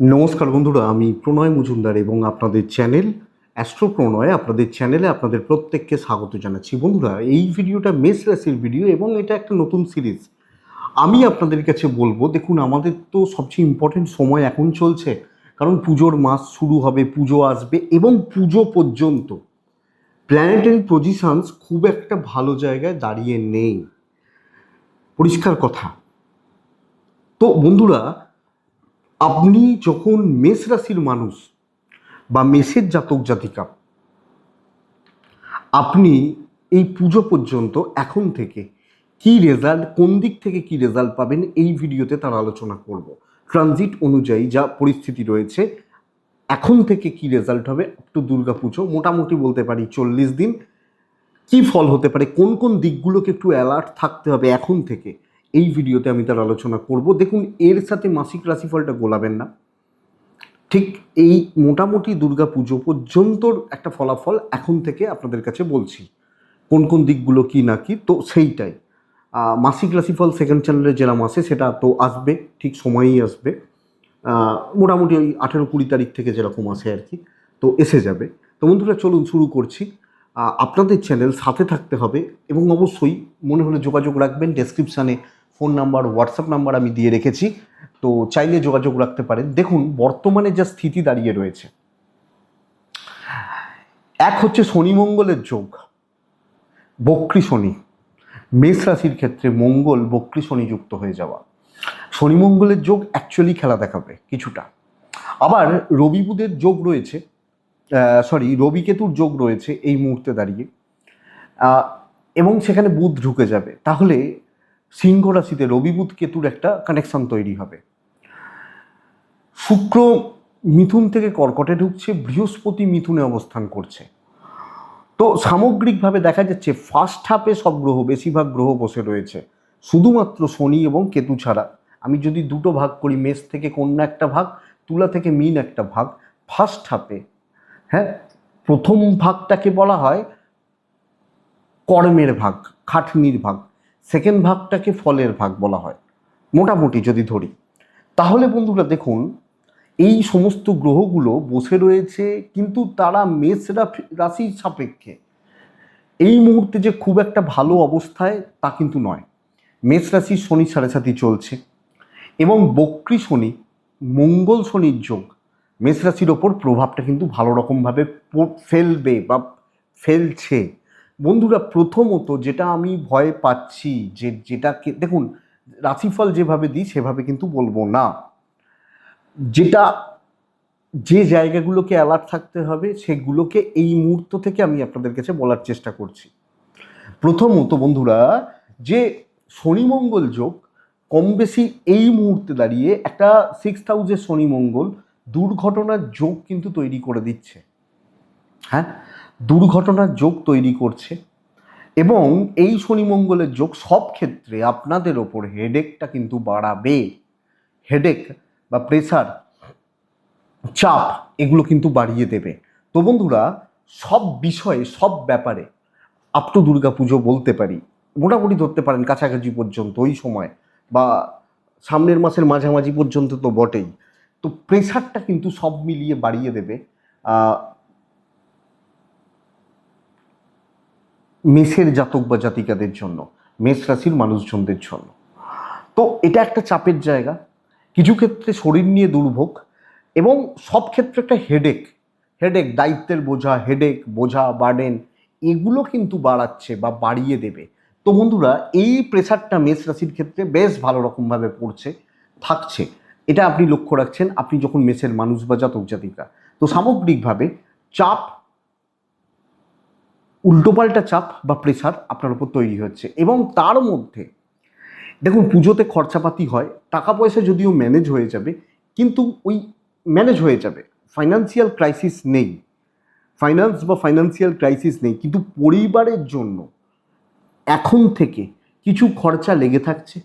নমস্কার বন্ধুরা, আমি প্রণয় মজুমদার এবং আপনাদের চ্যানেল অ্যাস্ট্রো প্রণয় আপনাদের চ্যানেলে আপনাদের প্রত্যেককে স্বাগত জানাচ্ছি। বন্ধুরা, এই ভিডিওটা মেষ রাশির ভিডিও এবং এটা একটা নতুন সিরিজ। আমি আপনাদের কাছে বলব, দেখুন, আমাদের তো সবচেয়ে ইম্পর্টেন্ট সময় এখন চলছে, কারণ পুজোর মাস শুরু হবে, পুজো আসবে এবং পুজো পর্যন্ত। প্ল্যানেটারি পজিশানস খুব একটা ভালো জায়গায় দাঁড়িয়ে নেই। পরিষ্কার কথা। তো বন্ধুরা আপনি যখন মেষ রাশির মানুষ বা মেষের জাতক জাতিকা, আপনি এই পুজো পর্যন্ত এখন থেকে কি রেজাল্ট কোন দিক থেকে কি রেজাল্ট পাবেন এই ভিডিওতে তার আলোচনা করব। ট্রানজিট অনুযায়ী যা পরিস্থিতি রয়েছে, এখন থেকে কি রেজাল্ট হবে? আপ টু দুর্গা পুজো, মোটামুটি বলতে পারি চল্লিশ দিন। কি ফল হতে পারে? কোন কোন দিকগুলোকে একটু অ্যালার্ট থাকতে হবে এখন থেকে? এই ভিডিওতে আমি তার আলোচনা করব। দেখুন, এর সাথে মাসিক রাশিফলটা গোলাবেন না। ঠিক এই মোটামুটি দুর্গা পুজো পর্যন্ত একটা ফলাফল এখন থেকে আপনাদের কাছে বলছি। কোন কোন দিকগুলো কি না কি, তো সেইটাই। মাসিক রাশিফল সেকেন্ড চ্যানেলে যেরকম আসে, সেটা তো আসবে, ঠিক সময়েই আসবে। মোটামুটি ওই আঠেরো কুড়ি তারিখ থেকে যেরকম আসে আর কি, তো এসে যাবে। তো বন্ধুরা, চলুন শুরু করছি। আপনাদের চ্যানেল সাথে থাকতে হবে এবং অবশ্যই মনে হলে যোগাযোগ রাখবেন। ডেসক্রিপশানে ফোন নাম্বার হোয়াটসঅ্যাপ নাম্বার আমি দিয়ে রেখেছি। তো চাইলে যোগাযোগ রাখতে পারেন। দেখুন, বর্তমানে যা স্থিতি দাঁড়িয়ে রয়েছে, এক হচ্ছে শনি মঙ্গলের যোগ, বক্রি শনি, মেষ রাশির ক্ষেত্রে মঙ্গল, বক্রি শনি যুক্ত হয়ে যাওয়া। শনি মঙ্গলের যোগ অ্যাকচুয়ালি খেলা দেখাবে কিছুটা। আবার রবি বুধের যোগ রয়েছে সরি রবি কেতুর যোগ রয়েছে এই মুহূর্তে দাঁড়িয়ে। এবং সেখানে বুধ ঢুকে যাবে। তাহলে সিংহ রাশিতে রবি বুধ কেতুর একটা কানেকশন তৈরি হবে। শুক্র মিথুন থেকে কর্কটে ঢুকছে, বৃহস্পতি মিথুনে অবস্থান করছে। তো সামগ্রিকভাবে দেখা যাচ্ছে ফার্স্ট হাফে সব গ্রহ, বেশিরভাগ গ্রহ বসে রয়েছে। শুধুমাত্র শনি এবং কেতু ছাড়া। আমি যদি দুটো ভাগ করি, মেষ থেকে কন্যা একটা ভাগ, তুলা থেকে মিন একটা ভাগ ফার্স্ট হাফে হ্যাঁ প্রথম ভাগটাকে বলা হয় কর্মের ভাগ, খাটনির ভাগ। সেকেন্ড ভাগটাকে ফলের ভাগ বলা হয়, মোটামুটি যদি ধরি। তাহলে বন্ধুরা দেখুন, এই সমস্ত গ্রহগুলো বসে রয়েছে, কিন্তু তারা মেষ রাশির সাপেক্ষে। এই মুহূর্তে যে খুব একটা ভালো অবস্থায় তা কিন্তু নয়। মেষ রাশির শনি সাড়ে সাথী চলছে এবং বক্রি শনি, মঙ্গল শনির যোগ, মেষ রাশির ওপর প্রভাবটা কিন্তু ভালো রকমভাবে ফেলবে বা ফেলছে। বন্ধুরা, প্রথমত যেটা আমি ভয় পাচ্ছি যে যেটাকে, দেখুন, রাশিফল যেভাবে দিই, সেভাবে কিন্তু বলব না। যেটা, যে জায়গাগুলোকে অ্যালার্ট থাকতে হবে, সেগুলোকে এই মুহূর্ত থেকে আমি আপনাদের কাছে বলার চেষ্টা করছি। প্রথমত বন্ধুরা, যে শনি মঙ্গল যোগ কম বেশি এই মুহূর্তে দাঁড়িয়ে একটা সিক্স হাউসের শনি মঙ্গল দুর্ঘটনার যোগ কিন্তু তৈরি করে দিচ্ছে। হ্যাঁ? দুর্ঘটনার যোগ তৈরি করছে এবং এই শনি মঙ্গলের যোগ সব ক্ষেত্রে আপনাদের ওপর হেডেকটা কিন্তু বাড়াবে। হেডেক বা প্রেসার চাপ এগুলো কিন্তু বাড়িয়ে দেবে। তো বন্ধুরা, সব বিষয়ে, সব ব্যাপারে আপ টু দুর্গা পুজো বলতে পারি। মোটামুটি ধরতে পারেন কাছাকাছি পর্যন্ত ওই সময় বা সামনের মাসের মাঝামাঝি পর্যন্ত তো বটেই। তো প্রেশারটা কিন্তু সব মিলিয়ে বাড়িয়ে দেবে। মেষের জাতক বা জাতিকাদের জন্য, মেষ রাশির মানুষজনদের জন্য। তো এটা একটা চাপের জায়গা। কিছু ক্ষেত্রে শরীর নিয়ে দুর্ভোগ এবং সব ক্ষেত্রে একটা হেডেক হেডেক দায়িত্বের বোঝা হেডেক বোঝা বার্ডেন এগুলো কিন্তু বাড়াচ্ছে বা বাড়িয়ে দেবে। তো বন্ধুরা, এই প্রেশারটা মেষ রাশির ক্ষেত্রে বেশ ভালো রকমভাবে পড়ছে, থাকছে। এটা আপনি লক্ষ্য রাখছেন, আপনি যখন মেষের মানুষ বা জাতক জাতিকা তো সামগ্রিকভাবে চাপ উল্টোপাল্টা চাপ বা প্রেশার আপনার উপর তৈরি হচ্ছে এবং তার মধ্যে দেখুন পুজোতে খরচাপাতি হয় টাকা পয়সা যদিও ম্যানেজ হয়ে যাবে, কিন্তু ওই ম্যানেজ হয়ে যাবে। ফাইন্যান্সিয়াল ক্রাইসিস নেই। ফাইন্যান্স বা ফাইন্যান্সিয়াল ক্রাইসিস নেই, কিন্তু পরিবারের জন্য এখন থেকে কিছু খরচা লেগে থাকছে।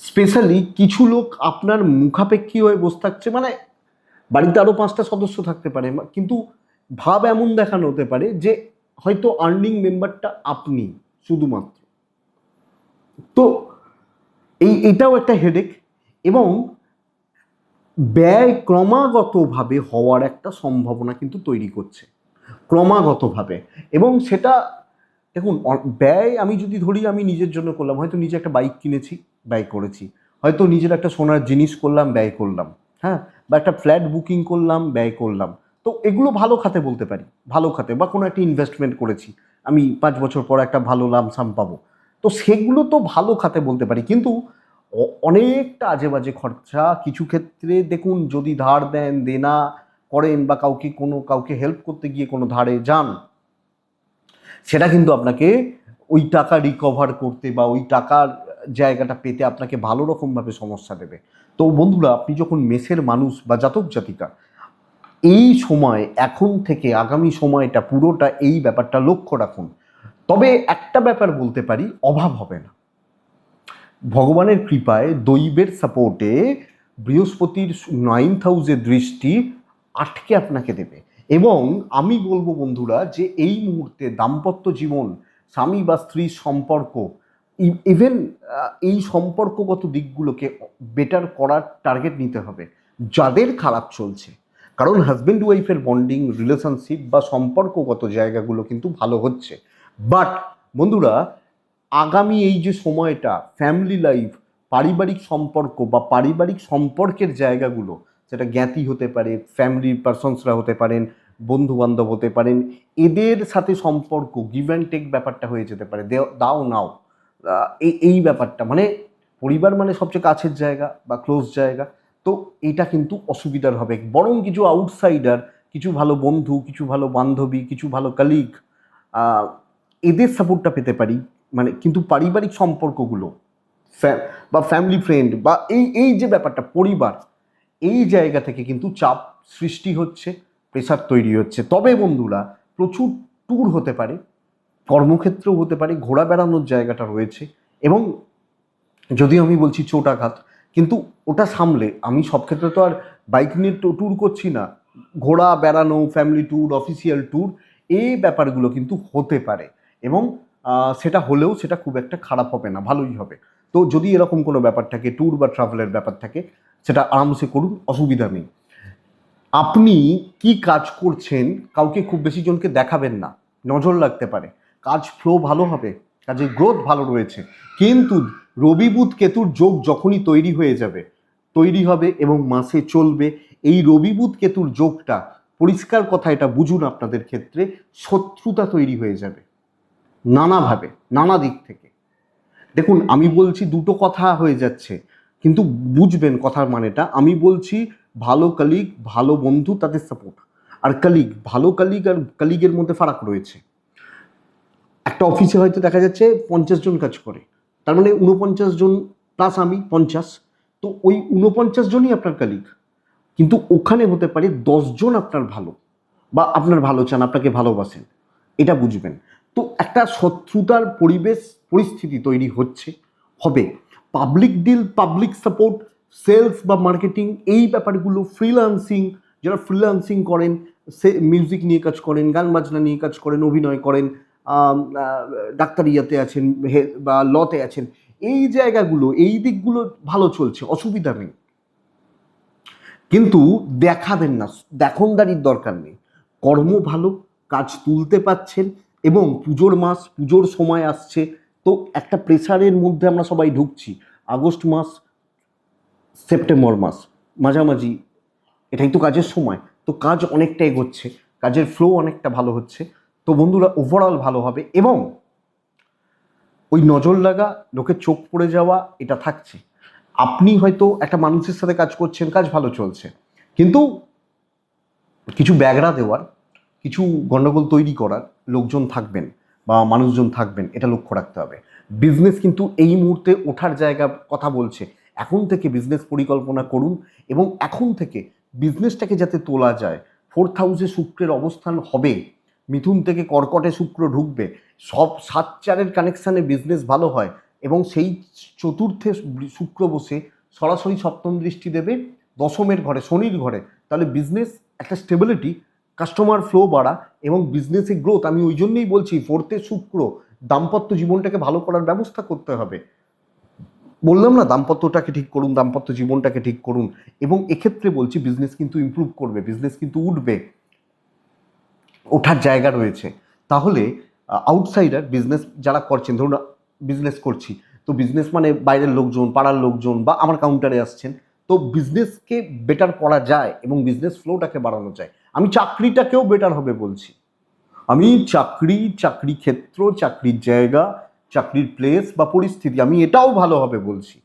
স্পেশালি কিছু লোক আপনার মুখাপেক্ষী হয়ে বসে থাকছে মানে বাড়িতে আরও পাঁচটা সদস্য থাকতে পারে, কিন্তু ভাব এমন দেখানো হতে পারে যে হয়তো আর্নিং মেম্বারটা আপনি শুধুমাত্র। তো এই, এটাও একটা হেডেক এবং ব্যয় ক্রমাগতভাবে হওয়ার একটা সম্ভাবনা কিন্তু তৈরি করছে। ক্রমাগতভাবে এবং সেটা, দেখুন ব্যয় আমি যদি ধরি, আমি নিজের জন্য করলাম, হয়তো নিজে একটা বাইক কিনেছি, ব্যয় করেছি। হয়তো নিজের একটা সোনার জিনিস করলাম, ব্যয় করলাম। হ্যাঁ? বা একটা ফ্ল্যাট বুকিং করলাম, ব্যয় করলাম। তো এগুলো ভালো খাতে বলতে পারি, ভালো খাতে বা কোনো একটা ইনভেস্টমেন্ট করেছি, আমি পাঁচ বছর পর একটা ভালো লামসাম পাবো। তো সেগুলো তো ভালো খাতে বলতে পারি, কিন্তু অনেকটা আজে বাজে খরচা কিছু ক্ষেত্রে দেখুন যদি ধার দেন, দেনা করেন বা কাউকে কোনো, কাউকে হেল্প করতে গিয়ে কোনো ধারে যান, সেটা কিন্তু আপনাকে ওই টাকা রিকভার করতে বা ওই টাকার জায়গাটা পেতে আপনাকে ভালো রকমভাবে সমস্যা দেবে। তো বন্ধুরা, আপনি যখন মেসের মানুষ বা জাতক জাতিকা এই সময়, এখন থেকে আগামী সময়টা পুরোটা এই ব্যাপারটা লক্ষ্য রাখুন। তবে একটা ব্যাপার বলতে পারি, অভাব হবে না। ভগবানের কৃপায় দৈবের সাপোর্টে বৃহস্পতির নাইন্থ হাউসের দৃষ্টি আটকে আপনাকে দেবে। এবং আমি বলব বন্ধুরা যে এই মুহূর্তে দাম্পত্য জীবন, স্বামী বা স্ত্রীর সম্পর্ক ইভেন এই সম্পর্কগত দিকগুলোকে বেটার করার টার্গেট নিতে হবে। যাদের খারাপ চলছে কারণ হাজব্যান্ড ওয়াইফের বন্ডিং রিলেশনশিপ বা সম্পর্কগত জায়গাগুলো কিন্তু ভালো হচ্ছে। বাট বন্ধুরা, আগামী এই যে সময়টা ফ্যামিলি লাইফ পারিবারিক সম্পর্ক বা পারিবারিক সম্পর্কের জায়গাগুলো সেটা জ্ঞাতি হতে পারে ফ্যামিলির পার্সনসরা হতে পারেন বন্ধু বান্ধব হতে পারেন, এদের সাথে সম্পর্ক গিভ অ্যান্ড টেক ব্যাপারটা হয়ে যেতে পারে। দাও নাও এই ব্যাপারটা মানে পরিবার মানে সবচেয়ে কাছের জায়গা বা ক্লোজ জায়গা। তো এটা কিন্তু অসুবিধার হবে। বরং কিছু আউটসাইডার কিছু ভালো বন্ধু, কিছু ভালো বান্ধবী, কিছু ভালো কালিগ এদের সাপোর্টটা পেতে পারি। মানে কিন্তু পারিবারিক সম্পর্কগুলো বা ফ্যামিলি ফ্রেন্ড বা এই এই যে ব্যাপারটা, পরিবার, এই জায়গা থেকে কিন্তু চাপ সৃষ্টি হচ্ছে প্রেশার তৈরি হচ্ছে। তবে বন্ধুরা, প্রচুর ট্যুর হতে পারে, কর্মক্ষেত্রেও হতে পারে ঘোরা বেড়ানোর জায়গাটা রয়েছে। এবং যদিও আমি বলছি চোটাঘাত কিন্তু ওটা সামলে। আমি সব ক্ষেত্রে তো আর বাইক নিয়ে তো ট্যুর করছি না। ঘোরা বেড়ানো ফ্যামিলি ট্যুর অফিসিয়াল ট্যুর এই ব্যাপারগুলো কিন্তু হতে পারে। এবং সেটা হলেও সেটা খুব একটা খারাপ হবে না, ভালোই হবে। তো যদি এরকম কোনো ব্যাপার থাকে ট্যুর বা ট্রাভেলের ব্যাপার থাকে, সেটা আরামসে করুন, অসুবিধা নেই। আপনি কি কাজ করছেন, কাউকে খুব বেশি জনকে দেখাবেন না। নজর লাগতে পারে। কাজ ফ্লো ভালো হবে? কাজের গ্রোথ ভালো রয়েছে। কিন্তু রবি বুধ কেতুর যোগ যখনই তৈরি হয়ে যাবে, তৈরি হবে এবং মাসে চলবে, এই রবি বুধ কেতুর যোগটা পরিষ্কার কথা এটা বুঝুন আপনাদের ক্ষেত্রে, শত্রুতা তৈরি হয়ে যাবে। নানাভাবে, নানা দিক থেকে। দেখুন, আমি বলছি দুটো কথা হয়ে যাচ্ছে, কিন্তু বুঝবেন কথার মানেটা। আমি বলছি ভালো কালিগ ভালো বন্ধু তাদের সাপোর্ট আর কালিগ ভালো কালিগ আর কালিগের মধ্যে ফারাক রয়েছে। একটা অফিসে হয়তো দেখা যাচ্ছে পঞ্চাশ জন কাজ করে। তার মানে উনপঞ্চাশ জন প্লাস আমি, পঞ্চাশ। তো ওই উনপঞ্চাশ জনই আপনার কালিগ কিন্তু ওখানে হতে পারে দশজন আপনার ভালো বা আপনার ভালো চান, আপনাকে ভালোবাসেন। এটা বুঝবেন। তো একটা শত্রুতার পরিবেশ, পরিস্থিতি তৈরি হচ্ছে, হবে। Public deal public support sales বা মার্কেটিং এই ব্যাপারগুলো ফ্রিল্যান্সিং যারা ফ্রিল্যান্সিং করেন, সে মিউজিক নিয়ে কাজ করেন, গান বাজনা নিয়ে কাজ করেন, অভিনয় করেন ডাক্তারি ইয়াতে আছেন বা লতে আছেন, এই জায়গাগুলো, এই দিকগুলো ভালো চলছে, অসুবিধা নেই। কিন্তু দেখাবেন না, দেখনদারির দরকার নেই। কর্ম ভালো, কাজ তুলতে পাচ্ছেন এবং পুজোর মাস, পুজোর সময় আসছে, তো একটা প্রেশারের মধ্যে আমরা সবাই ঢুকছি। আগস্ট মাস, সেপ্টেম্বর মাস, মাঝামাঝি, এটাই তো কাজের সময়, তো কাজ অনেকটা এগোচ্ছে, কাজের ফ্লো অনেকটা ভালো হচ্ছে। তো বন্ধুরা ওভারঅল ভালো হবে এবং ওই নজর লাগা, লোকের চোখ পড়ে যাওয়া, এটা থাকছে। আপনি হয়তো একটা মানুষের সাথে কাজ করছেন, কাজ ভালো চলছে। কিন্তু কিছু ব্যাগরা দেওয়ার, কিছু গণ্ডগোল তৈরি করার লোকজন থাকবেন বা মানুষজন থাকবেন, এটা লক্ষ্য রাখতে হবে। বিজনেস কিন্তু এই মুহূর্তে ওঠার জায়গা কথা বলছে। এখন থেকে বিজনেস পরিকল্পনা করুন এবং এখন থেকে বিজনেসটাকে যাতে তোলা যায় ফোর্থ হাউসে শুক্রের অবস্থান হবে। মিথুন থেকে কর্কটে শুক্র ঢুকবে, সব সাত চারের কানেকশানে বিজনেস ভালো হয় এবং সেই চতুর্থে শুক্র বসে সরাসরি সপ্তম দৃষ্টি দেবে দশমের ঘরে, শনির ঘরে। তাহলে বিজনেস একটা স্টেবিলিটি কাস্টমার ফ্লো বাড়া এবং বিজনেসে গ্রোথ আমি ওই জন্যই বলছি ফোর্থে শুক্র, দাম্পত্য জীবনটাকে ভালো করার ব্যবস্থা করতে হবে। বললাম না, দাম্পত্যটাকে ঠিক করুন, দাম্পত্য জীবনটাকে ঠিক করুন। এবং এক্ষেত্রে বলছি বিজনেস কিন্তু ইমপ্রুভ করবে বিজনেস কিন্তু উঠবে। ওঠার জায়গা রয়েছে। তাহলে আউটসাইডার বিজনেস যারা করছেন, ধরুন বিজনেস করছি, তো বিজনেস মানে বাইরের লোকজন, পাড়ার লোকজন বা আমার কাউন্টারে আসছেন, তো বিজনেসকে বেটার করা যায় এবং বিজনেস ফ্লোটাকে বাড়ানো যায়। আমি চাকরিটাকেও বেটার হবে বলছি। আমি চাকরি চাকরি ক্ষেত্র, চাকরির জায়গা, চাকরির প্লেস বা পরিস্থিতি, আমি এটাও ভালো হবে বলছি।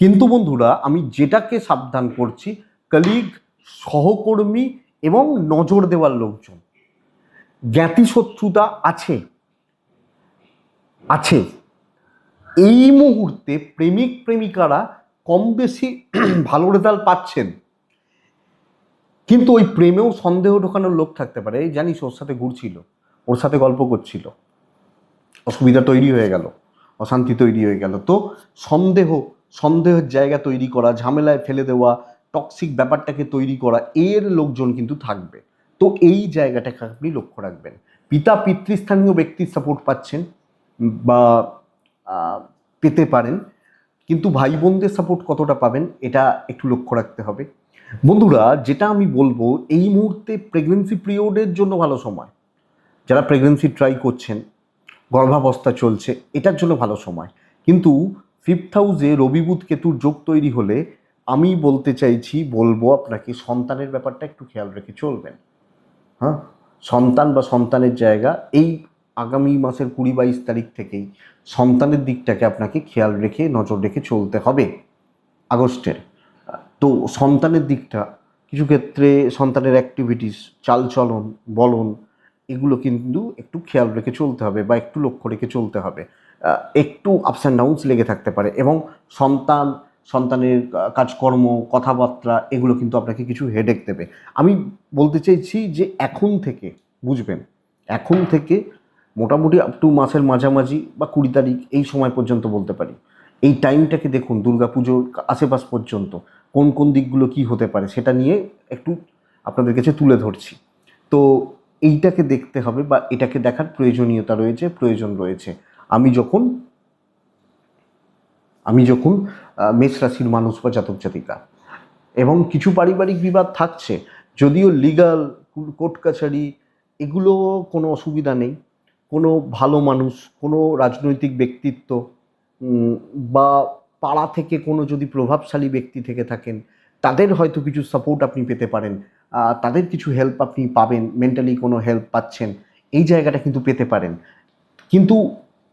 কিন্তু বন্ধুরা, আমি যেটাকে সাবধান করছি কলিগ সহকর্মী এবং নজর দেওয়ার লোকজন। জ্ঞাতি শত্রুতা আছে। আছে। এই মুহূর্তে প্রেমিক প্রেমিকারা কম বেশি ভালো রেজাল্ট পাচ্ছেন। কিন্তু ওই প্রেমেও সন্দেহ ঢোকানোর লোক থাকতে পারে। এই জানিস, ওর সাথে ঘুরছিল, ওর সাথে গল্প করছিল। অসুবিধা তৈরি হয়ে গেল, অশান্তি তৈরি হয়ে গেল। তো সন্দেহ, সন্দেহের জায়গা তৈরি করা, ঝামেলায় ফেলে দেওয়া টক্সিক ব্যাপারটাকে তৈরি করা, এর লোকজন কিন্তু থাকবে। তো এই জায়গাটাকে আপনি লক্ষ্য রাখবেন। পিতা পিতৃস্থানীয় ব্যক্তির সাপোর্ট পাচ্ছেন বা পেতে পারেন, কিন্তু ভাই বোনদের সাপোর্ট কতটা পাবেন এটা একটু লক্ষ্য রাখতে হবে। বন্ধুরা, যেটা আমি বলব, এই মুহূর্তে প্রেগনেন্সি পিরিয়ডের জন্য ভালো সময়। যারা প্রেগনেন্সি ট্রাই করছেন, গর্ভাবস্থা চলছে, এটার জন্য ভালো সময়। কিন্তু ফিফথ হাউসে রবিবুধ কেতুর যোগ তৈরি হলে আমি বলতে চাইছি, বলব আপনাকে সন্তানের ব্যাপারটা একটু খেয়াল রেখে চলবেন। হ্যাঁ? সন্তান বা সন্তানের জায়গা এই আগামী মাসের কুড়ি বাইশ তারিখ থেকেই সন্তানের দিকটাকে আপনাকে খেয়াল রেখে, নজর রেখে চলতে হবে আগস্টের। তো সন্তানের দিকটা, কিছু ক্ষেত্রে সন্তানের অ্যাক্টিভিটিস চালচলন, বলন, এগুলো কিন্তু একটু খেয়াল রেখে চলতে হবে বা একটু লক্ষ্য রেখে চলতে হবে। একটু আপস অ্যান্ড ডাউনস লেগে থাকতে পারে এবং সন্তান সন্তানের কাজকর্ম, কথাবার্তা, এগুলো কিন্তু আপনাকে কিছু হেডেক দেবে। আমি বলতে চাইছি যে এখন থেকে বুঝবেন, এখন থেকে মোটামুটি আপ টু মাসের মাঝামাঝি বা কুড়ি তারিখ এই সময় পর্যন্ত বলতে পারি। এই টাইমটাকে দেখুন, দুর্গাপুজোর আশেপাশ পর্যন্ত, কোন কোন দিকগুলো কি হতে পারে সেটা নিয়ে একটু আপনাদের কাছে তুলে ধরছি। তো এইটাকে দেখতে হবে বা এটাকে দেখার প্রয়োজনীয়তা রয়েছে, প্রয়োজন রয়েছে। আমি যখন আমি যখন মেষ রাশির মানুষ বা জাতক জাতিকা, এবং কিছু পারিবারিক বিবাদ থাকছে, যদিও লিগাল কোর্ট কাছারি, এগুলো কোনো অসুবিধা নেই। কোনো ভালো মানুষ, কোনো রাজনৈতিক ব্যক্তিত্ব বা পাড়া থেকে কোনো যদি প্রভাবশালী ব্যক্তি থেকে থাকেন, তাদের হয়তো কিছু সাপোর্ট আপনি পেতে পারেন। তাদের কিছু হেল্প আপনি পাবেন মেন্টালি কোনো হেল্প পাচ্ছেন, এই জায়গাটা কিন্তু পেতে পারেন। কিন্তু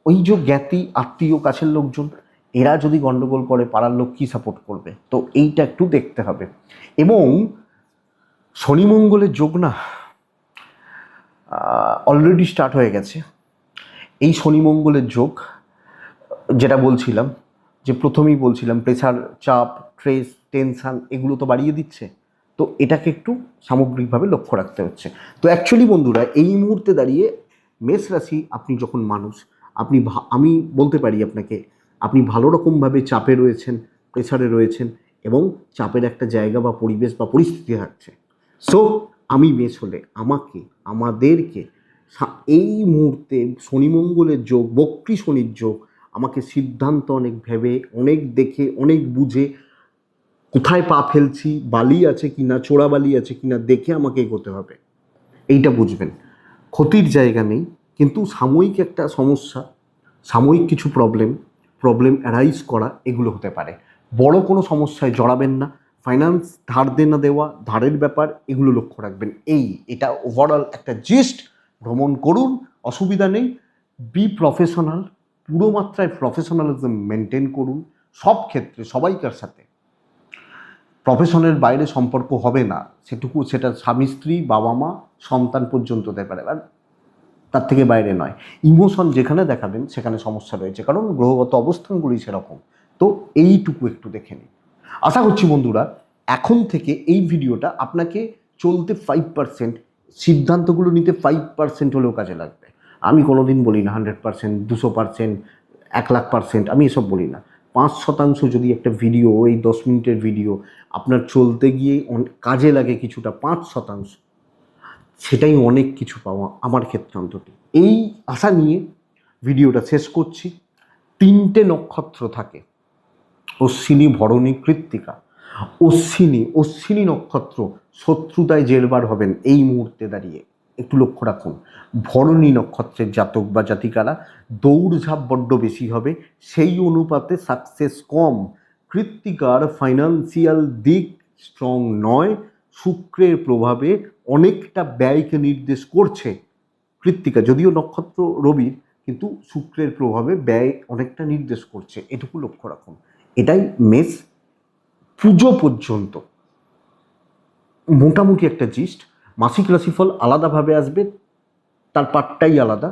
ওই যে জ্ঞাতি, আত্মীয়, কাছের লোকজন এরা যদি গন্ডগোল করে, পাড়ার লোক কী সাপোর্ট করবে? তো এইটা একটু দেখতে হবে। এবং শনি মঙ্গলের যোগ না অলরেডি স্টার্ট হয়ে গেছে। এই শনি মঙ্গলের যোগ, যেটা বলছিলাম, যে প্রথমেই বলছিলাম প্রেশার চাপ স্ট্রেস টেনশান এগুলো তো বাড়িয়ে দিচ্ছে। তো এটাকে একটু সামগ্রিকভাবে লক্ষ্য রাখতে হচ্ছে। তো অ্যাকচুয়ালি বন্ধুরা, এই মুহূর্তে দাঁড়িয়ে মেষ রাশি আপনি যখন মানুষ, আপনি আমি বলতে পারি আপনাকে আপনি ভালো রকমভাবে চাপে রয়েছেন প্রেসারে রয়েছেন এবং চাপের একটা জায়গা বা পরিবেশ বা পরিস্থিতি থাকছে। সো আমি মেষ হলে আমাকে, আমাদেরকে এই মুহূর্তে শনি মঙ্গলের যোগ, বক্রী শনির যোগ আমাকে সিদ্ধান্ত অনেক ভেবে, অনেক দেখে, অনেক বুঝে কোথায় পা ফেলছি, বালি আছে কিনা, চোরা বালি আছে কি না দেখে আমাকে এগোতে হবে। এইটা বুঝবেন। ক্ষতির জায়গা নেই, কিন্তু সাময়িক একটা সমস্যা, সাময়িক কিছু প্রবলেম প্রবলেম অ্যারাইজ করা এগুলো হতে পারে। বড় কোনো সমস্যায় জড়াবেন না ফাইন্যান্স ধার দেনা দেওয়া, ধারের ব্যাপার এগুলো লক্ষ্য রাখবেন। এই, এটা ওভারঅল একটা জিস্ট ভ্রমণ করুন, অসুবিধা নেই বি প্রফেশনাল পুরো মাত্রায় প্রফেশনালিজম মেনটেন করুন, সব ক্ষেত্রে, সবাইকার সাথে। প্রফেশনের বাইরে সম্পর্ক হবে না, সেটুকু, সেটা স্বামী স্ত্রী বাবা মা সন্তান পর্যন্ত হতে পারে। আর তার থেকে বাইরে নয়। ইমোশন যেখানে দেখাবেন, সেখানে সমস্যা রয়েছে। কারণ গ্রহগত অবস্থানগুলি সেরকম। তো এইটুকু একটু দেখে নিন। আশা করছি বন্ধুরা, এখন থেকে এই ভিডিওটা আপনাকে চলতে ফাইভ পার্সেন্ট সিদ্ধান্তগুলো নিতে ফাইভ পার্সেন্ট হলেও কাজে লাগবে। আমি কোনো দিন বলি না হান্ড্রেড পার্সেন্ট দুশো পার্সেন্ট এক লাখ পার্সেন্ট আমি এসব বলি না। পাঁচ শতাংশ যদি একটা ভিডিও এই দশ মিনিটের ভিডিও আপনার চলতে গিয়ে কাজে লাগে কিছুটা, পাঁচ শতাংশ। সেটাই অনেক কিছু পাওয়া আমার ক্ষেত্রে অন্তত। এই আশা নিয়ে ভিডিওটা শেষ করছি। তিনটে নক্ষত্র থাকে। অশ্বিনী, ভরণী, কৃত্তিকা। অশ্বিনী অশ্বিনী নক্ষত্র শত্রুতায় জেরবার হবেন এই মুহূর্তে দাঁড়িয়ে। একটু লক্ষ্য রাখুন, ভরণী নক্ষত্রের জাতক বা জাতিকারা দৌড়ঝাঁপ বড্ড বেশি হবে, সেই অনুপাতে সাকসেস কম। কৃত্তিকার ফাইন্যান্সিয়াল দিক স্ট্রং নয় শুক্রের প্রভাবে অনেকটা ব্যয়কে নির্দেশ করছে কৃত্তিকা, যদিও নক্ষত্র রবির, কিন্তু শুক্রের প্রভাবে ব্যয় অনেকটা নির্দেশ করছে। এটুকু লক্ষ্য রাখুন। এটাই মেষ পুজো পর্যন্ত। মোটামুটি একটা জিস্ট। মাসিক রাশিফল আলাদাভাবে আসবে, তার পার্টটাই আলাদা।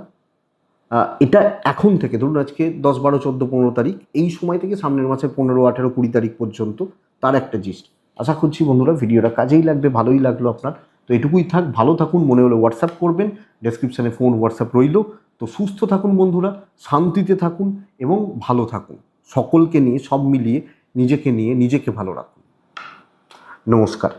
এটা এখন থেকে, ধরুন আজকে দশ বারো, চোদ্দ, পনেরো তারিখ, এই সময় থেকে সামনের মাসের পনেরো, আঠেরো, কুড়ি তারিখ পর্যন্ত, তার একটা জিস্ট। আশা করছি বন্ধুরা ভিডিওটা কাজেই লাগবে, ভালোই লাগল আপনার। তো এটুকুই থাক, ভালো থাকুন, মনে হলে হোয়াটসঅ্যাপ করবেন ডেসক্রিপশানে ফোন হোয়াটসঅ্যাপ রইল। তো সুস্থ থাকুন বন্ধুরা, শান্তিতে থাকুন এবং ভালো থাকুন। সকলকে নিয়ে, সব মিলিয়ে নিজেকে নিয়ে, নিজেকে ভালো রাখুন। নমস্কার।